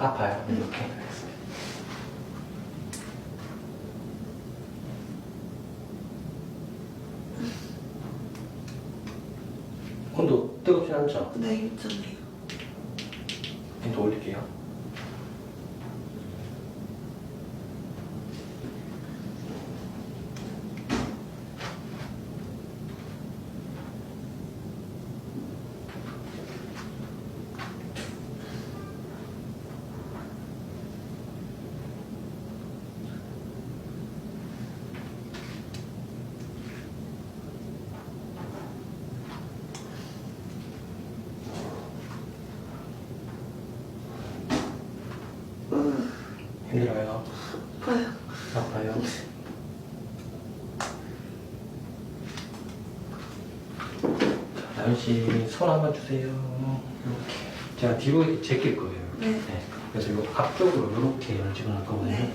아파요. 이렇게. 온도 뜨겁진 않죠? 네, 좀요. 더 올릴게요. 힘들어요. 아파요. 아파요. 자, 나연 씨, 손 한번 주세요. 이렇게. 제가 뒤로 제낄 거예요. 네. 그래서 이 앞쪽으로 이렇게 열을 집어넣을 거거든요. 네.